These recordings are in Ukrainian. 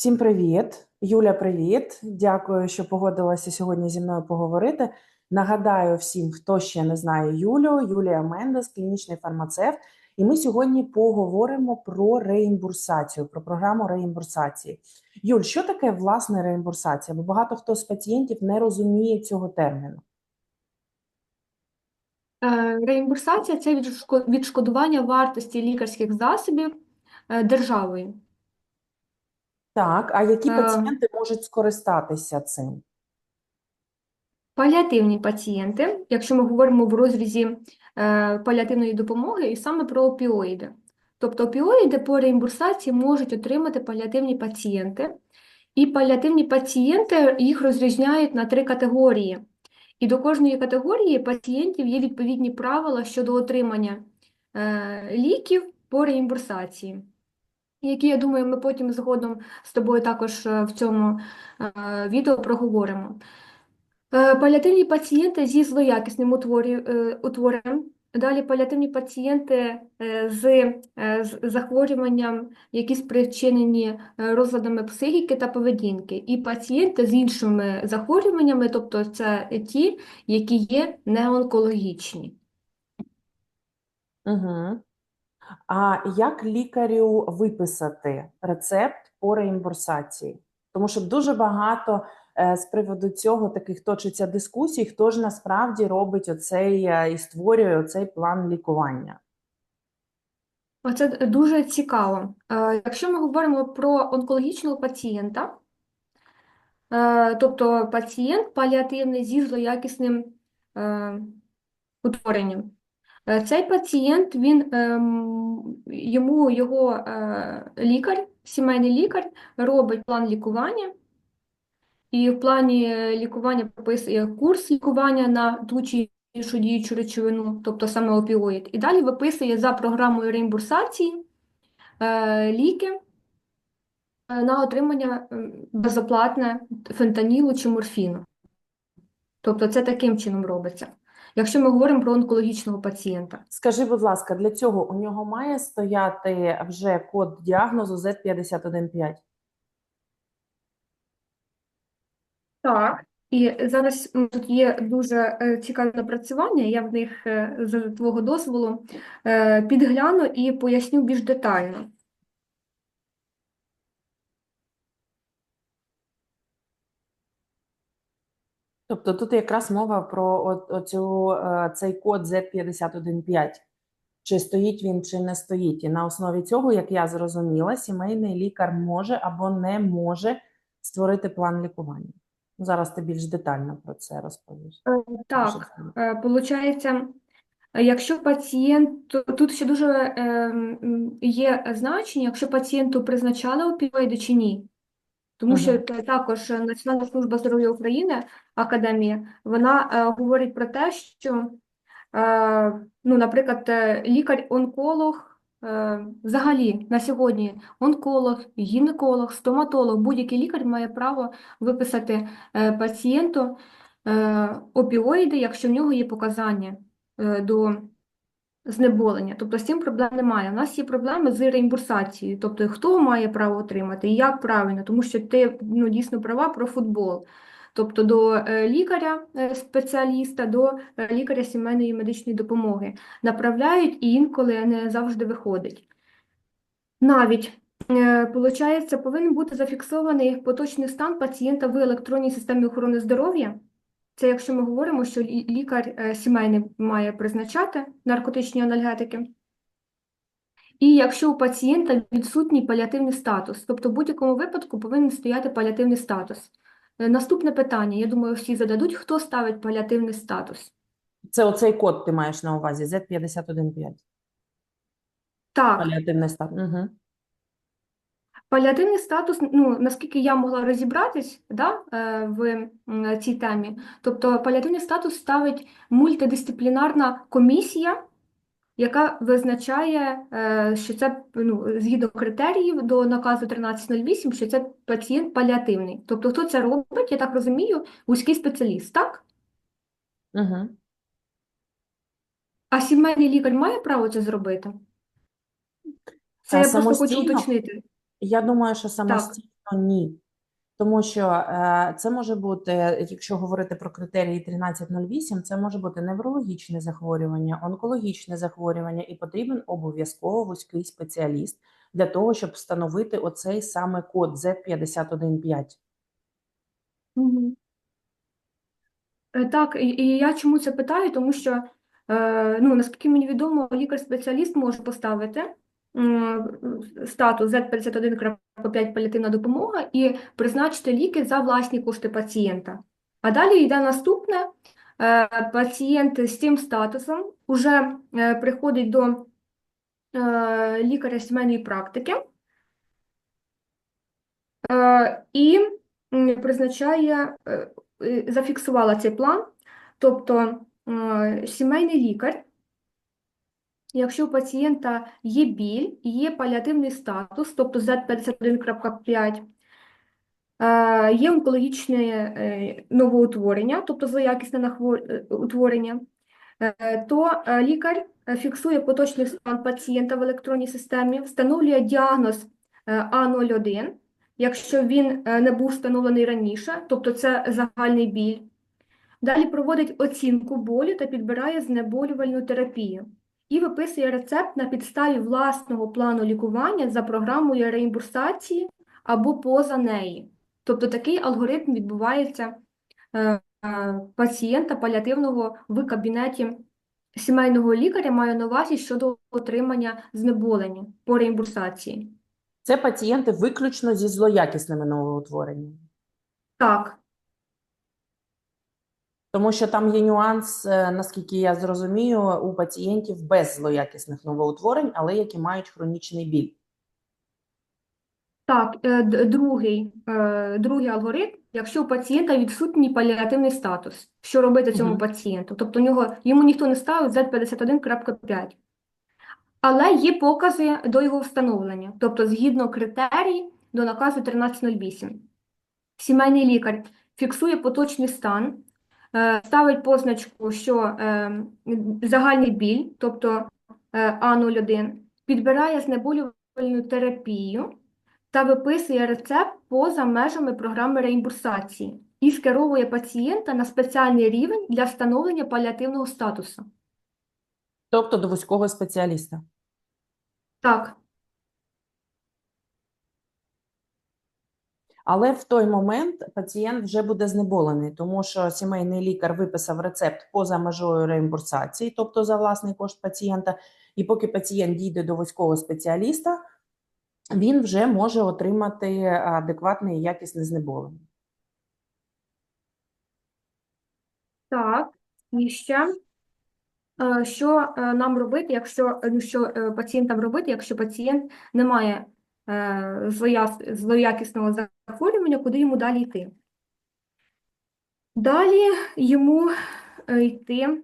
Всім привіт. Юля, привіт. Дякую, що погодилася сьогодні зі мною поговорити. Нагадаю всім, хто ще не знає Юлю, Юлія Мендес, клінічний фармацевт. І ми сьогодні поговоримо про реімбурсацію, про програму реімбурсації. Юль, що таке власне реімбурсація? Бо багато хто з пацієнтів не розуміє цього терміну. Е, Реімбурсація це відшкодування вартості лікарських засобів е, державою. Так, а які Е, пацієнти можуть скористатися цим? Паліативні пацієнти, якщо ми говоримо в розрізі е, паліативної допомоги, і саме про опіоїди. Тобто опіоїди по реімбурсації можуть отримати паліативні пацієнти, і паліативні пацієнти їх розрізняють на три категорії. І до кожної категорії пацієнтів є відповідні правила щодо отримання е, ліків по реімбурсації, які, я думаю, ми потім згодом з тобою також е, в цьому е, відео проговоримо. Е, Паліативні пацієнти зі злоякісним утворі- е, утворенням, далі паліативні пацієнти з, з захворюванням, які спричинені розладами психіки та поведінки, і пацієнти з іншими захворюваннями, тобто це ті, які є неонкологічні. Угу. А як лікарю виписати рецепт по реімбурсації? Тому що дуже багато е, з приводу цього таких точиться дискусій, хто ж насправді робить оцей е, і створює оцей план лікування. Оце дуже цікаво. Е, Якщо ми говоримо про онкологічного пацієнта, тобто пацієнт паліативний зі злоякісним утворенням. Е, Цей пацієнт, він, ем, йому його е, лікар, сімейний лікар, робить план лікування, і в плані лікування прописує курс лікування на ту чи іншу діючу речовину, тобто саме опіоїд. І далі виписує за програмою реімбурсації е, ліки е, на отримання м, безоплатне фентанілу чи морфіну. Тобто це таким чином робиться. Якщо ми говоримо про онкологічного пацієнта. Скажи, будь ласка, для цього у нього має стояти вже код діагнозу Z515? Так. І зараз тут є дуже е, цікаве напрацювання, я в них е, з твого дозволу е, підгляну і поясню більш детально. Тобто тут якраз мова про от- оцю, е, цей код Z515. Чи стоїть він, чи не стоїть. І на основі цього, як я зрозуміла, сімейний лікар може або не може створити план лікування. Ну, Зараз ти більш детально про це розповіш. Е, Так, получається, е, якщо пацієнт, тут ще дуже е, є значення, якщо пацієнту призначали опіоїди чи ні. Тому що також Національна служба здоров'я України, Академія, вона е, говорить про те, що, е, ну, наприклад, е, лікар-онколог, е, взагалі на сьогодні онколог, гінеколог, стоматолог, будь-який лікар має право виписати е, пацієнту е, опіоїди, якщо в нього є показання е, до знеболення. Тобто з цим проблем немає. У нас є проблеми з реімбурсацією, тобто хто має право отримати і як правильно, тому що ти ну, дійсно права про футбол. Тобто до е, лікаря, е, до е, лікаря сімейної медичної допомоги направляють і інколи не завжди виходить. Навіть Получається, повинен бути зафіксований поточний стан пацієнта в електронній системі охорони здоров'я. Це якщо ми говоримо, що лікар е, сімейний має призначати наркотичні анальгетики. І якщо у пацієнта відсутній паліативний статус, тобто в будь-якому випадку повинен стояти паліативний статус. Е, Наступне питання, я думаю, всі зададуть, хто ставить паліативний статус? Це оцей код ти маєш на увазі, Z515. Так, Паліативний статус. Угу. Паліативний статус, ну, наскільки я могла розібратись да, е, в цій темі, тобто паліативний статус ставить мультидисциплінарна комісія, яка визначає, е, що це ну, згідно критеріїв до наказу 1308, що це пацієнт паліативний. Тобто, хто це робить, я так розумію, вузький спеціаліст, так? Угу. А сімейний лікар має право це зробити? Це А я просто хочу уточнити. Я думаю, що самостійно ні. Тому що е, це може бути, якщо говорити про критерії 1308, це може бути неврологічне захворювання, онкологічне захворювання, і потрібен обов'язково вузький спеціаліст для того, щоб встановити оцей саме код Z515. Мгм. Е, Так, і, я чому це питаю, тому що, е, ну, наскільки мені відомо, лікар-спеціаліст може поставити статус Z51.5 паліативна допомога і призначити ліки за власні кошти пацієнта. А далі йде наступне. Е, Пацієнт з цим статусом вже е, приходить до е, лікаря сімейної практики і призначає, зафіксувала цей план. Тобто сімейний лікар, якщо у пацієнта є біль, є паліативний статус, тобто Z51.5, е, є онкологічне е, новоутворення, тобто злоякісне е, утворення, то лікар фіксує поточний стан пацієнта в електронній системі, встановлює діагноз е, А01, якщо він не був встановлений раніше, тобто це загальний біль. Далі проводить оцінку болю та підбирає знеболювальну терапію і виписує рецепт на підставі власного плану лікування за програмою реімбурсації або поза неї. Тобто такий алгоритм відбувається е, е, пацієнта паліативного в кабінеті сімейного лікаря, маю на увазі щодо отримання знеболення по реімбурсації. Це пацієнти виключно зі злоякісними новоутвореннями. Так, Тому що там є нюанс, е, наскільки я зрозумію, у пацієнтів без злоякісних новоутворень, але які мають хронічний біль. Так, е, другий, е, другий алгоритм, якщо у пацієнта відсутній паліативний статус, що робити цьому Мгм. пацієнту? Тобто у нього, йому ніхто не ставить Z51.5. Але є покази до його встановлення, тобто згідно критерій до наказу 1308. Сімейний лікар фіксує поточний стан, ставить позначку, що е, загальний біль, тобто е, А01, підбирає знеболювальну терапію та виписує рецепт поза межами програми реімбурсації і скеровує пацієнта на спеціальний рівень для встановлення паліативного статусу. Тобто до вузького спеціаліста. Так, Але в той момент пацієнт вже буде знеболений, тому що сімейний лікар виписав рецепт поза межою реімбурсації, тобто за власний кошт пацієнта. І поки пацієнт дійде до вузького спеціаліста, він вже може отримати адекватне і якісне знеболення. так. І ще, е, що е, нам робити, якщо ну, що е, пацієнтам робити, якщо пацієнт не має е, злоякісного захворювання, куди йому далі йти? Далі йому е, йти,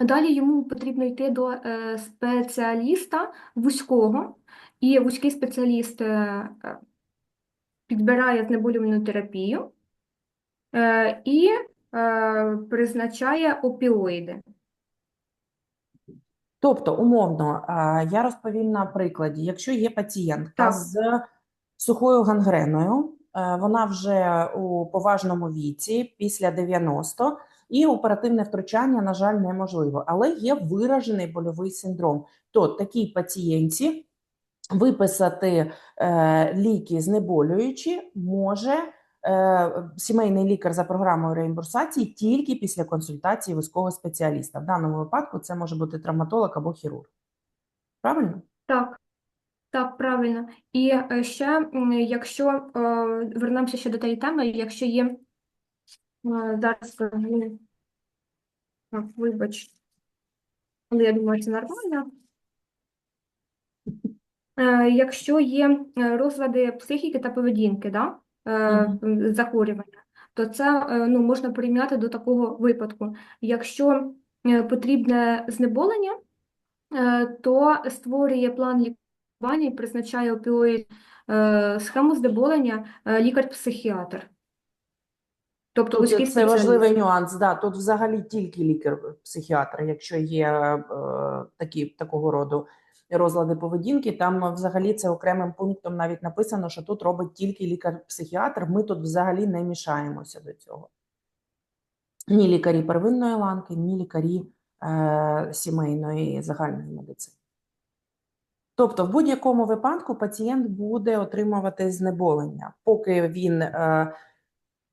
далі йому потрібно йти до е, спеціаліста вузького, і вузький спеціаліст е, е, підбирає знеболювальну терапію е, і е, призначає опіоїди. Тобто, умовно, я розповім на прикладі, якщо є пацієнтка Так. з сухою гангреною, е, вона вже у поважному віці, після 90, і оперативне втручання, на жаль, неможливо, але є виражений больовий синдром. То такій пацієнтці виписати е, ліки знеболюючі може сімейний лікар за програмою реімбурсації тільки після консультації вузького спеціаліста. В даному випадку це може бути травматолог або хірург. Правильно? Так, так, правильно. І е, ще, якщо е, вернемося ще до тієї теми, якщо є е, зараз так, вибач, але я думаю, це нормально. Е, Якщо є е, розлади психіки та поведінки, да, е. Захворювання, то це е, ну, можна порівняти до такого випадку. Якщо е, потрібне знеболення, е, то створює план лікування і призначає опіоїд е, схему знеболення е, лікар-психіатр. Тобто Тут це важливий нюанс. Да, тут взагалі тільки лікар-психіатр, якщо є е, такі, такого роду розлади поведінки. Там взагалі це окремим пунктом навіть написано, що тут робить тільки лікар-психіатр. Ми тут взагалі не мішаємося до цього. Ні лікарі первинної ланки, ні лікарі е, сімейної загальної медицини. Тобто, в будь-якому випадку пацієнт буде отримувати знеболення, поки він е,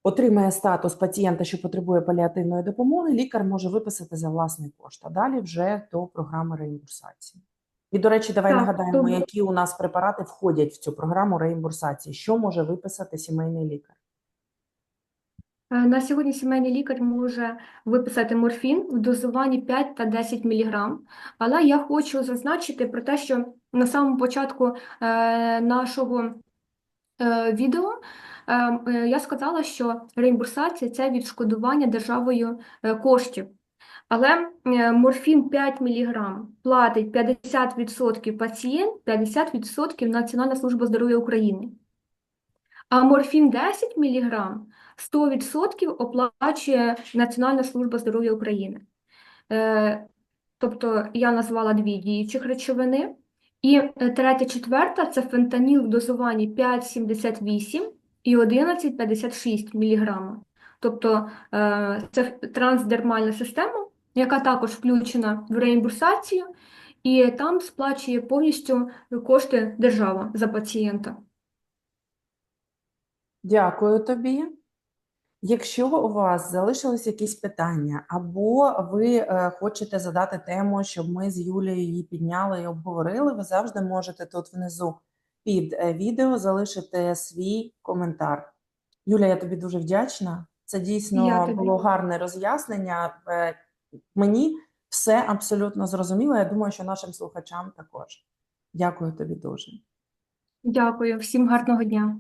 отримає статус пацієнта, що потребує паліативної допомоги, лікар може виписати за власний кошт, а далі вже до програми реімбурсації. І, до речі, давай Так, нагадаємо, добре. які у нас препарати входять в цю програму реімбурсації, що може виписати сімейний лікар. Е, На сьогодні сімейний лікар може виписати морфін в дозуванні 5 та 10 мг. Але я хочу зазначити про те, що на самому початку е, нашого е, відео я сказала, що реімбурсація це відшкодування державою коштів. Але е, морфін 5 мг платить 50% пацієнт, 50% Національна служба здоров'я України. А морфін 10 мг 100% оплачує Національна служба здоров'я України. Е, тобто я назвала дві діючих речовини. І е, третя, четверта це фентаніл в дозуванні 5,78 і 11,56 мг. Тобто це трансдермальна система, яка також включена в реімбурсацію, і там сплачує повністю кошти держава за пацієнта. Дякую тобі. Якщо у вас залишились якісь питання, або ви е, хочете задати тему, щоб ми з Юлією її підняли і обговорили, ви завжди можете тут внизу під е, відео залишити свій коментар. Юля, я тобі дуже вдячна. Це дійсно було гарне роз'яснення. Мені все абсолютно зрозуміло. Я думаю, що нашим слухачам також. Дякую тобі дуже. Дякую, всім гарного дня.